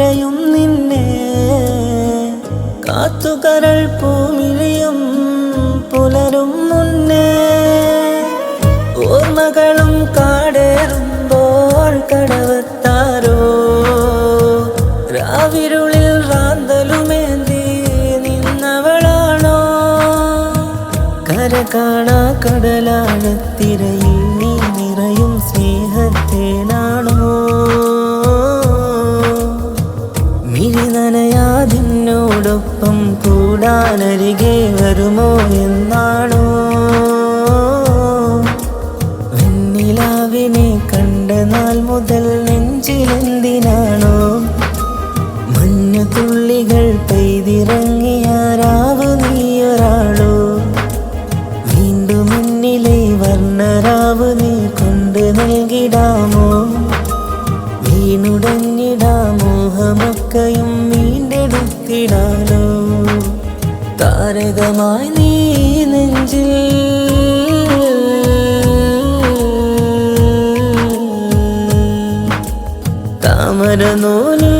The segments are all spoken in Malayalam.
തിരയും നിന്നെ. കാത്തുകരൾ പൂമിഴിയും പുലരും മുന്നേ. ഓർമ്മകളും കാടേറുമ്പോൾ കടവത്താരോ. രാവിരുളിൽ റാന്തലുമേന്തി നിന്നവളാണോ? കര കാണാ കടലാണ് തിരയിൽ നീ നിറയും സ്നേഹത്തേനാണോ നനയാതിനോടൊപ്പം കൂടാനരികെ വരുമോ എന്നാണോ? വെണ്ണിലാവിനെ കണ്ട നാൾ മുതൽ നെഞ്ചിലെന്തിനാണോ? മഞ്ഞുതുള്ളികൾ പെയ്തിറങ്ങിയ രാവ് നീയൊരാളോ? വീണ്ടും മുന്നിലെ വർണരാവ് നീ കൊണ്ട് നൽകിടാമോ? വീണുടഞ്ഞിടാ മോഹമൊക്കെയും വീണ്ടെടുത്തിടാലോ താരകമായി നീ നെഞ്ചിൽ. താമര നൂലിൽ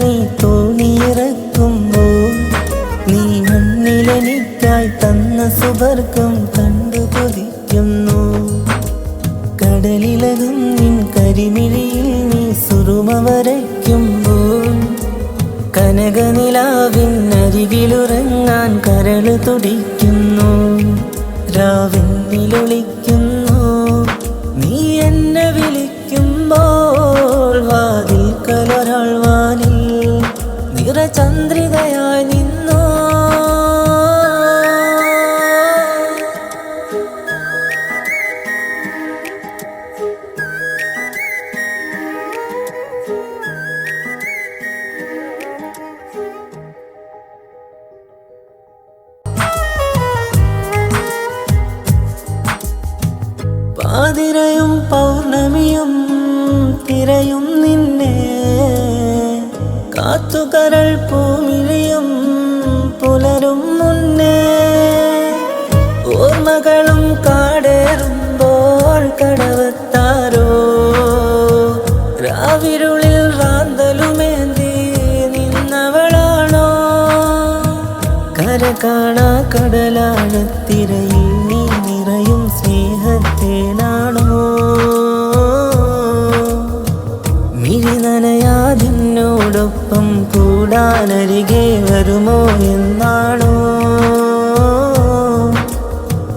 നീ തോന്നിയിറക്കുമ്പോൾ നീ മണ്ണിലെനിക്കായി തന്ന സുവർഗം കണ്ടു കൊതിക്കുന്നു. കടലിലകും നിൻ കരിമിഴിയിൽ നീ സുറുമ വരയ്ക്കുമ്പോൾ കനകനിലാവിനരികിലുറങ്ങാൻ കരൾ തുടിക്കുന്നു. രാവിന്നിലൊളിക്കുന്നു നീ എന്നെ വിളിക്കുമ്പോൾ വാതിൽ കലൊരാൾ വാനിൽ നിറചന്ദ്രികയായി നിന്നോ? പാതിരയും പൗർണമിയും തിരയും നിന്നെ. കാത്തുകരൾ പൂമിഴിയും പുലരും മുന്നേ ഓർമ്മകളും കാടേറുമ്പോൾ കടവത്താരോ? രാവിരുളിൽ റാന്തലുമേന്തി നിന്നവളാണോ? കര കാണാ കടലാഴത്തിരയിൽ നീ മിഴി നനയാതിനോടൊപ്പം കൂടാനരികെ വരുമോ എന്നാണോ?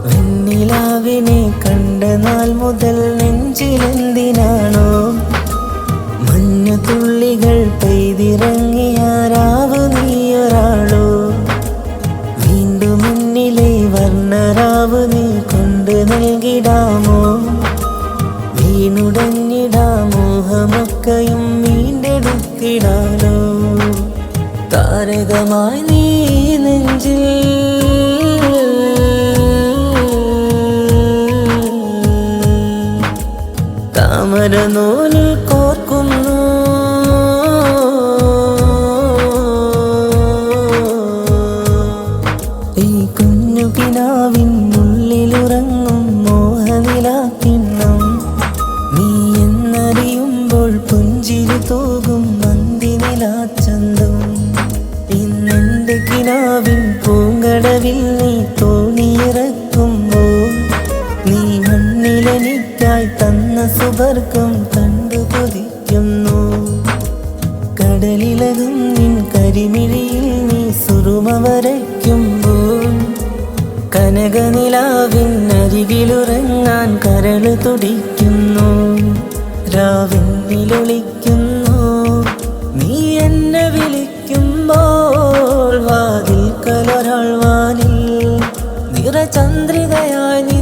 വെണ്ണിലാവിനെ കണ്ട നാൾ മുതൽ നെഞ്ചിലെന്തിനാണോ? മഞ്ഞുതുള്ളികൾ പെയ്തിറങ്ങിയ താരകമായി നീ നെഞ്ചിൽ. താമര നൂലിൽ കോർക്കുന്നു. ഈ കുഞ്ഞു കിനാവിനുള്ളിലുറങ്ങും മോഹനിലാക്കിണ്ണം നീ എന്നറിയുമ്പോൾ പുഞ്ചിരി തോകും മന്ദിനിലാച്ചന്തം പൂങ്കടവിൽ നീ തോണിയിറക്കുമ്പോൾ നീ മണ്ണിലെനിക്കായി തന്ന സുവർഗം കണ്ടു കൊതിക്കുന്നു. കടലിലകും നിൻ കരിമിഴിയിൽ നീ സുറുമ വരയ്ക്കുമ്പോൾ കനകനിലാവിനരികിലുറങ്ങാൻ കരൾ തുടിക്കുന്നു. രാവിന്നിലൊളിക്കുന്നു വിളിക്കുമ്പോൾ